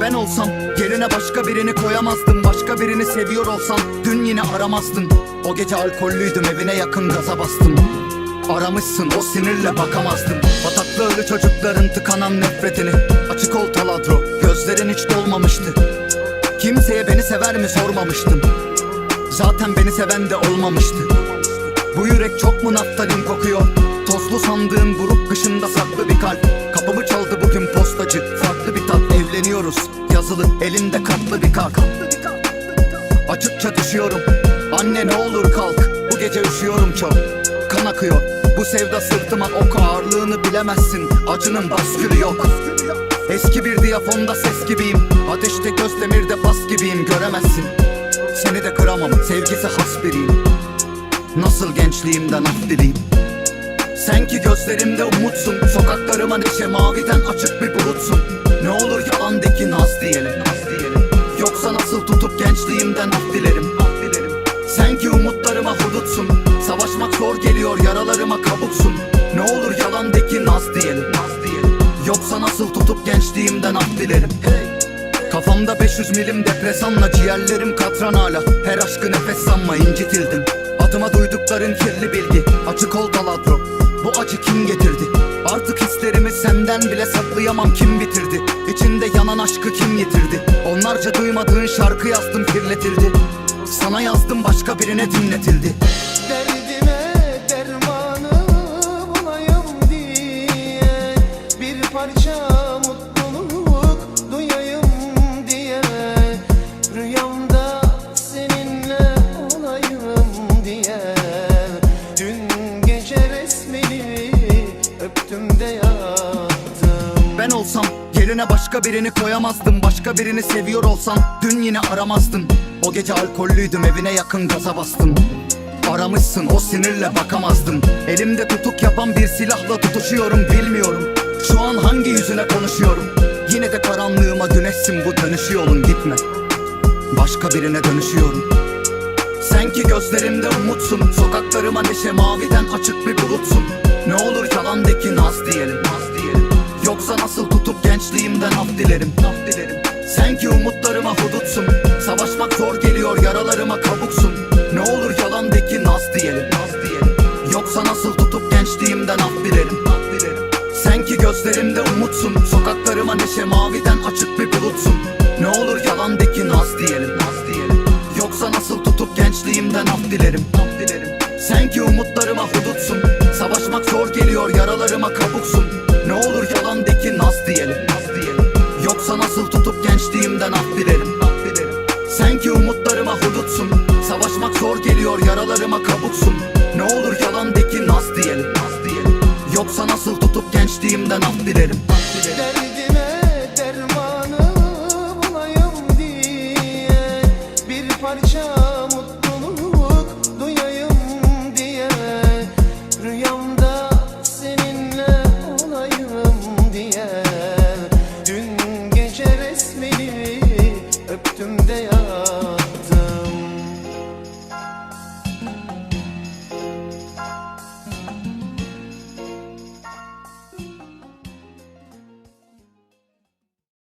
Ben olsam yerine başka birini koyamazdım. Başka birini seviyor olsam dün yine aramazdın O gece alkollüydüm evine yakın gaza bastım. Aramışsın o sinirle bakamazdım. Bataklı ölü çocukların tıkanan nefretini. Açık ol taladro gözlerin hiç dolmamıştı. Kimseye beni sever mi sormamıştım. Zaten beni seven de olmamıştı. Bu yürek çok mu naftalin kokuyor? Tozlu sandığın buruk Yazılı elinde katlı bir kart Açıkça düşüyorum Anne ne olur kalk. Bu gece üşüyorum çok Kan akıyor. Bu sevda sırtıma ok ağırlığını bilemezsin Acının baskülü yok. Eski bir diyafonda ses gibiyim Ateşte göz demirde bas gibiyim göremezsin. Seni de kıramam sevgisi has biriyim. Nasıl gençliğimden af dileyim? Sen ki gözlerimde umutsun Sokaklarıma neşe maviden açık bir bulutsun. Ne olur yalan gençliğimden af dilerim, af dilerim. Sen ki umutlarıma hudutsun. Savaşmak zor geliyor yaralarıma kabuksun. Ne olur yalan de ki naz diyelim, naz diyelim. Yoksa nasıl tutup gençliğimden af dilerim? Hey. Kafamda 500 milim depresanla ciğerlerim katran hala. Her aşkı nefes sanma incitildim. Adıma duydukların kirli bilgi Açık ol taladro Bu acı kim getirdi senden bile saklayamam kim bitirdi. İçinde yanan aşkı kim yitirdi? Onlarca duymadığın şarkı yazdım kirletildi. Sana yazdım başka birine dinletildi. Derdime dermanı bulayım diye Bir parça mutluluk duyayım yerine başka birini koyamazdım. Başka birini seviyor olsam dün yine aramazdın O gece alkollüydüm evine yakın gaza bastım. Aramışsın o sinirle bakamazdım. Elimde tutuk yapan bir silahla tutuşuyorum bilmiyorum. Şu an hangi yüzüne konuşuyorum? Yine de karanlığıma güneşsin bu dönüş yolun gitme. Başka birine dönüşüyorum. Sen ki gözlerimde umutsun Sokaklarıma neşe maviden açık bir bulutsun. Ne olur yalan de ki naz diyelim, naz. Yoksa nasıl tutup gençliğimden af dilerim, af dilerim. Sen ki umutlarıma hudutsun. Savaşmak zor geliyor yaralarıma kabuksun. Ne olur yalan de ki naz diyelim, naz diyelim. Yoksa nasıl tutup gençliğimden af dilerim, af dilerim. Sen ki gözlerimde umutsun. Sokaklarıma neşe maviden açık bir bulutsun. Ne olur yalan de ki naz diyelim, naz diyelim. Yoksa nasıl tutup gençliğimden af dilerim, af dilerim. Sen ki umutlarıma hudutsun. Savaşmak zor geliyor yaralarıma kabuksun olur yalan de ki nas diyelim. Yoksa nasıl tutup gençliğimden af dilerim? Sen ki umutlarıma hudutsun. Savaşmak zor geliyor yaralarıma kabuksun. Ne olur yalan de ki nas diyelim. Yoksa nasıl tutup gençliğimden af dilerim? Derdime dermanı bulayım diye Bir parça